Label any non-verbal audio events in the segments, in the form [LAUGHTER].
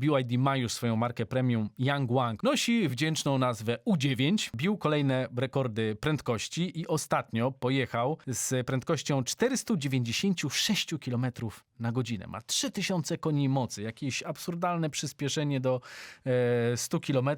BYD ma już swoją markę premium Yangwang. Nosi wdzięczną nazwę U9, bił kolejne rekordy prędkości i ostatnio pojechał z prędkością 496 km na godzinę. Ma 3000 koni mocy, jakieś absurdalne przyspieszenie do e, 100 km.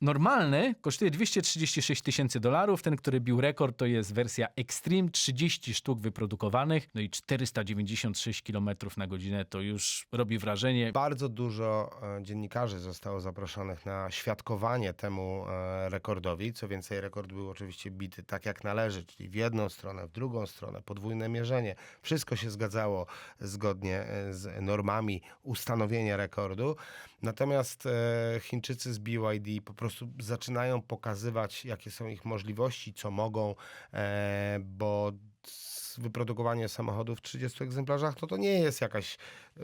Normalny kosztuje 236 tysięcy dolarów, ten, który bił rekord to jest wersja Extreme, 30 sztuk wyprodukowanych, no i 496 km na godzinę to już robi wrażenie. Bardzo dużo dziennikarzy zostało zaproszonych na świadkowanie temu e, rekordowi. Co więcej, rekord był oczywiście bity tak jak należy, czyli w jedną stronę, w drugą stronę, podwójne mierzenie. Wszystko się zgadzało zgodnie e, z normami ustanowienia rekordu. Natomiast e, Chińczycy z BYD po prostu zaczynają pokazywać, jakie są ich możliwości, co mogą, e, bo wyprodukowanie samochodów w 30 egzemplarzach to to nie jest jakaś y,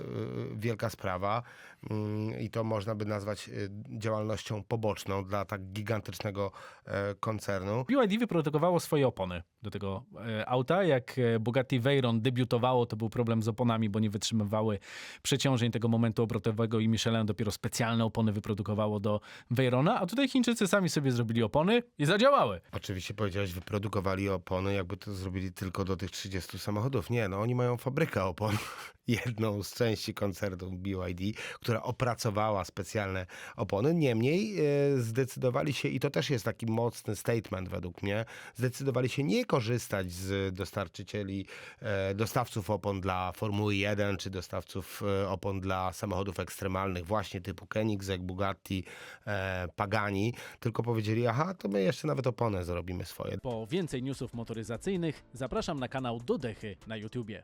wielka sprawa Mm, i to można by nazwać y, działalnością poboczną dla tak gigantycznego e, koncernu. BYD wyprodukowało swoje opony do tego e, auta. Jak e, Bugatti Veyron debiutowało, to był problem z oponami, bo nie wytrzymywały przeciążeń tego momentu obrotowego i Michelin dopiero specjalne opony wyprodukowało do Veyrona, a tutaj Chińczycy sami sobie zrobili opony i zadziałały. Oczywiście powiedziałeś, wyprodukowali opony, jakby to zrobili tylko do tych 30 samochodów. Nie, no oni mają fabrykę opon, [LAUGHS] jedną z części koncernu BYD, która opracowała specjalne opony. Niemniej e, zdecydowali się, i to też jest taki mocny statement według mnie, zdecydowali się nie korzystać z dostarczycieli, e, dostawców opon dla Formuły 1, czy dostawców e, opon dla samochodów ekstremalnych, właśnie typu Koenigsegg, Bugatti, Pagani, tylko powiedzieli, aha, to my jeszcze nawet oponę zrobimy swoje. Po więcej newsów motoryzacyjnych zapraszam na kanał Dodechy na YouTubie.